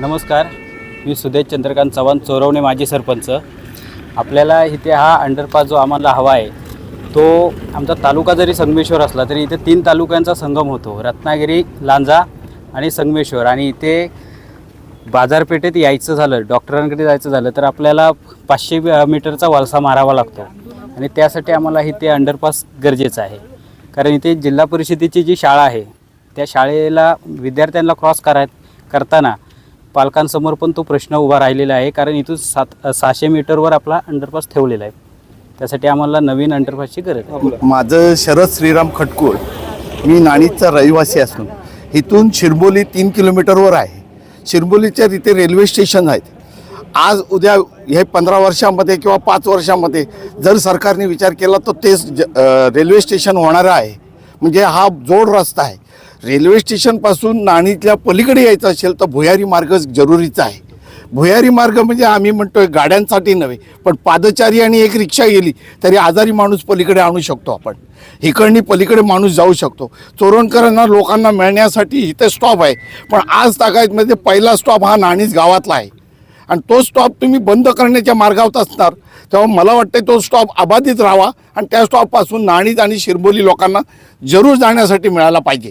नमस्कार मी सुदेश चंद्रकांत चव्हाण चोरवणे माजी सरपंच. आपल्याला इथे हा अंडरपास जो आम्हाला हवा आहे तो आमचा तालुका जरी संगमेश्वर असला तरी इथे तीन तालुक्यांचा संगम होतो. रत्नागिरी लांजा आणि संगमेश्वर. आणि इथे बाजारपेठेत यायचं झालं डॉक्टरांकडे जायचं झालं तर आपल्याला पाचशे मीटरचा वालसा मारावा लागतो. आणि त्यासाठी आम्हाला इथे अंडरपास गरजेचं आहे. कारण इथे जिल्हा परिषदेची जी शाळा आहे त्या शाळेला विद्यार्थ्यांना क्रॉस कराय करताना पालकांसमोर पण तो प्रश्न उभा राहिलेला आहे कारण इथून सात सहाशे मीटरवर आपला अंडरपास ठेवलेला आहे. त्यासाठी आम्हाला नवीन अंडरपासची गरज आहे. माझं शरद श्रीराम खटकूळ मी नाणीचा रहिवासी असून इथून शिरबोली तीन किलोमीटरवर आहे. शिरबोलीच्या तिथे रेल्वे स्टेशन आहेत. आज उद्या हे पंधरा वर्षामध्ये किंवा पाच वर्षामध्ये जर सरकारने विचार केला तर तेच ज रेल्वे स्टेशन होणारं आहे. म्हणजे हा जोड रस्ता आहे. रेल्वे स्टेशनपासून नाणीतल्या पलीकडे यायचं असेल तर भुयारी मार्ग जरुरीचा आहे. भुयारी मार्ग म्हणजे आम्ही म्हणतोय गाड्यांसाठी नव्हे पण पादचारी आणि एक रिक्षा गेली तरी आजारी माणूस पलीकडे आणू शकतो आपण. इकडनी पलीकडे माणूस जाऊ शकतो. चोरणकरांना लोकांना मिळण्यासाठी इथे स्टॉप आहे. पण आज तागायतमध्ये पहिला स्टॉप हा नाणीच गावातला आहे. आणि तो स्टॉप तुम्ही बंद करण्याच्या मार्गावर असणार तेव्हा मला वाटतं तो स्टॉप अबाधित राहावा आणि त्या स्टॉपपासून नाणीत आणि शिरबोली लोकांना जरूर जाण्यासाठी मिळाला पाहिजे.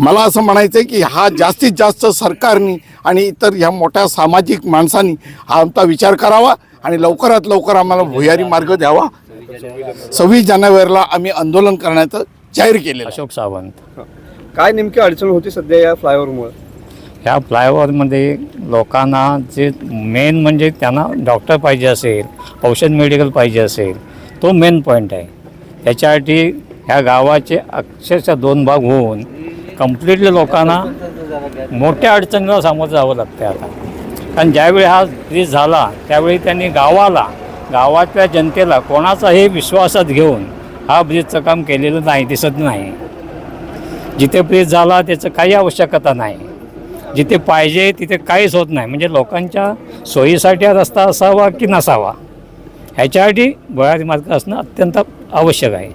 मला असं म्हणायचं आहे की हा जास्तीत जास्त सरकारनी आणि इतर ह्या मोठ्या सामाजिक माणसांनी हा आमचा विचार करावा आणि लवकरात लवकर आम्हाला भुयारी मार्ग द्यावा. सव्वीस जानेवारीला आम्ही आंदोलन करण्याचं जाहीर केलेलं आहे. अशोक सावंत. काय नेमकी अडचण होती सध्या या फ्लायओव्हरमुळे? ह्या फ्लायओव्हरमध्ये लोकांना जे मेन म्हणजे त्यांना डॉक्टर पाहिजे असेल औषध मेडिकल पाहिजे असेल तो मेन पॉईंट आहे. त्याच्यासाठी ह्या गावाचे अक्षरशः दोन भाग होऊन कम्प्लिटली लोकांना मोठ्या अडचणीला सामोरं जावं लागतं आता. कारण ज्यावेळी हा ब्रिज झाला त्यावेळी त्यांनी गावाला गावातल्या जनतेला कोणाचाही विश्वासात घेऊन हा ब्रिजचं काम केलेलं नाही दिसत नाही. जिथे ब्रिज झाला त्याचं काही आवश्यकता नाही. जिथे पाहिजे तिथे काहीच होत नाही. म्हणजे लोकांच्या सोयीसाठी हा रस्ता असावा की नसावा ह्याच्यासाठी भुयारी मार्ग असणं अत्यंत आवश्यक आहे.